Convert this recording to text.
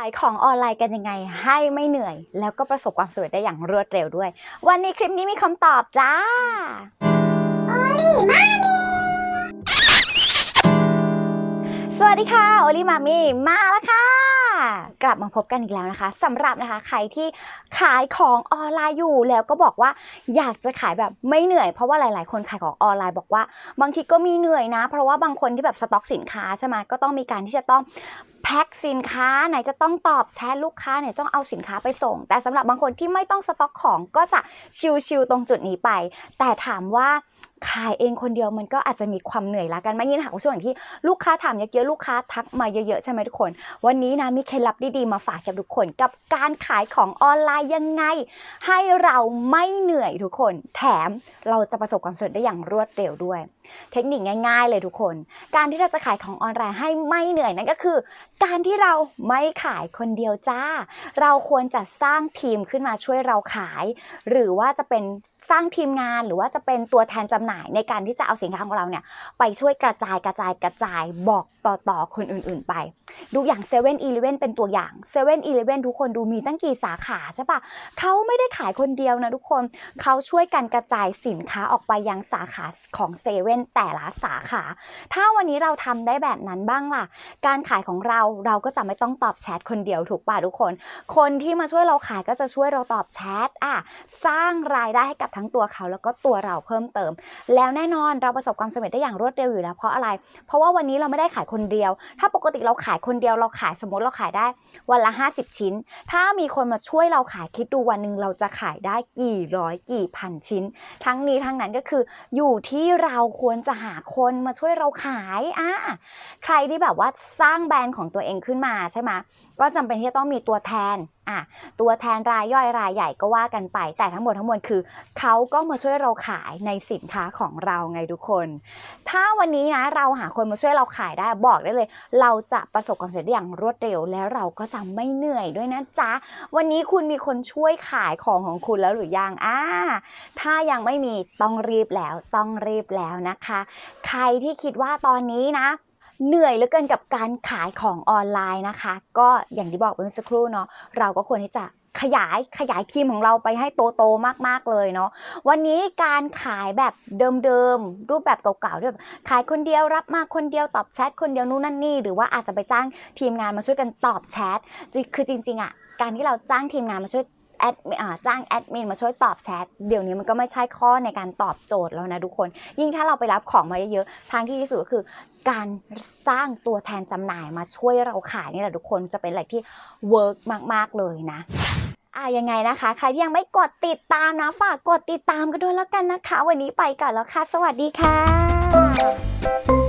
ายของออนไลน์กันยังไง ให้ไม่เหนื่อย แล้วก็ประสบความสำเร็จได้อย่างรวดเร็วด้วย วันนี้คลิปนี้มีคำตอบจ้าสวัสดีค่ะโอลิมามีมาแล้วค่ะกลับมาพบกันอีกแล้วนะคะสำหรับนะคะใครที่ขายของออนไลน์อยู่แล้วก็บอกว่าอยากจะขายแบบไม่เหนื่อยเพราะว่าหลาย ๆ คนขายของออนไลน์บอกว่า บางทีก็มีเหนื่อยนะ เพราะว่าบางคนที่แบบสต็อกสินค้าใช่ไหมก็ต้องมีการที่จะต้องแพ็คสินค้าไหนจะต้องตอบแชทลูกค้าเนี่ยต้องเอาสินค้าไปส่ง แต่สำหรับบางคนที่ไม่ต้องสต็อกของก็จะชิวๆตรงจุดนี้ไป แต่ถามว่า ขายเองคนเดียวมันก็อาจจะมีความเหนื่อยละกันไม่ยินหากว่าช่วงที่ลูกค้าถามเยอะๆลูกค้าทักมาเยอะๆใช่ไหมทุกคน วันนี้นะมีเคล็ดลับดีๆมาฝากกับทุกคน กับการขายของออนไลน์ยังไง ให้เราไม่เหนื่อยทุกคน แถมเราจะประสบความสำเร็จได้อย่างรวดเร็วด้วย เทคนิคง่ายๆเลยทุกคน การที่เราจะขายของออนไลน์ให้ไม่เหนื่อยนั่นก็คือ การที่เราไม่ขายคนเดียวจ้า เราควรจะสร้างทีมขึ้นมาช่วยเราขาย หรือว่าจะเป็น สร้างทีมงานหรือว่าจะเป็นตัวแทนจำหน่ายในการที่จะเอาสินค้าของเราเนี่ยไปช่วยกระจายกระจายกระจายบอกต่อๆคนอื่นๆไป ดูอย่าง7 e เ e ่ e อเป็นตัวอย่าง7 e เ e ่ e ทุกคนดูมีตั้งกี่สาขาใช่ปะเขาไม่ได้ขายคนเดียวนะทุกคนเขาช่วยกันกระจายสินค้าออกไปยังสาขาของเซเว่นแต่ละสาขา ถ้าวันนี้เราทำได้แบบนั้นบ้างล่ะ การขายของเราเราก็จะไม่ต้องตอบแชทคนเดียวถูกป่ะทุกคน คนที่มาช่วยเราขายก็จะช่วยเราตอบแชทอะสร้างรายได้ให้กับทั้งตัวเขาแล้วก็ตัวเราเพิ่มเติม แล้วแน่นอนเราประสบความสำเร็จได้อย่างรวดเร็วอยู่แล้วเพราะอะไร เพราะว่าวันนี้เราไม่ได้ขายคนเดียว ถ้าปกติเราขายคนเดียวเราขายสมมติเราขายได้วันละ 50 ชิ้น ถ้ามีคนมาช่วยเราขายคิดดูวันหนึ่งเราจะขายได้กี่ร้อยกี่พันชิ้น ทั้งนี้ทั้งนั้นก็คืออยู่ที่เราควรจะหาคนมาช่วยเราขายอะใครที่แบบว่าสร้างแบรนด์ของตัวเองขึ้นมาใช่ไหมก็จำเป็นที่จะต้องมีตัวแทนอะตัวแทนรายย่อยรายใหญ่ก็ว่ากันไป แต่ทั้งหมดทั้งมวลคือเขาก็มาช่วยเราขายในสินค้าของเราไงทุกคน ถ้าวันนี้นะเราหาคนมาช่วยเราขายได้บอกได้เลย เราจะประสบความสำเร็จอย่างรวดเร็ว แล้วเราก็จะไม่เหนื่อยด้วยนะจ๊ะ วันนี้คุณมีคนช่วยขายของของคุณแล้วหรือยังอ่าถ้ายังไม่มีต้องรีบแล้วต้องรีบแล้วนะคะ ใครที่คิดว่าตอนนี้นะ เหนื่อยเหลือเกินกับการขายของออนไลน์นะคะ ก็อย่างที่บอกไปเมื่อสักครู่เนาะเราก็ควรที่จะขยายขยายทีมของเราไปให้โตโตมาก ๆ เลยเนาะวันนี้การขายแบบเดิมๆ รูปแบบเก่าๆด้วยแบบขายคนเดียวรับมาคนเดียวตอบแชทคนเดียวนู่นนั่นนี่ หรือว่าอาจจะไปจ้างทีมงานมาช่วยกันตอบแชทคือจริงๆอะการที่เราจ้างทีมงานมาช่วย แอดจ้างแอดมินมาช่วยตอบแชทเดี๋ยวนี้มันก็ไม่ใช่ข้อในการตอบโจทย์แล้วนะทุกคน ยิ่งถ้าเราไปรับของมาเยอะๆทางที่ดีสุดก็คือการสร้างตัวแทนจำหน่ายมาช่วยเราขายนี่แหละทุกคนจะเป็นอะไรที่เวิร์กมากๆเลยนะอะยังไงนะคะ ใครที่ยังไม่กดติดตามนะฝากกดติดตามกันด้วยแล้วกันนะคะ วันนี้ไปก่อนแล้วค่ะ สวัสดีค่ะ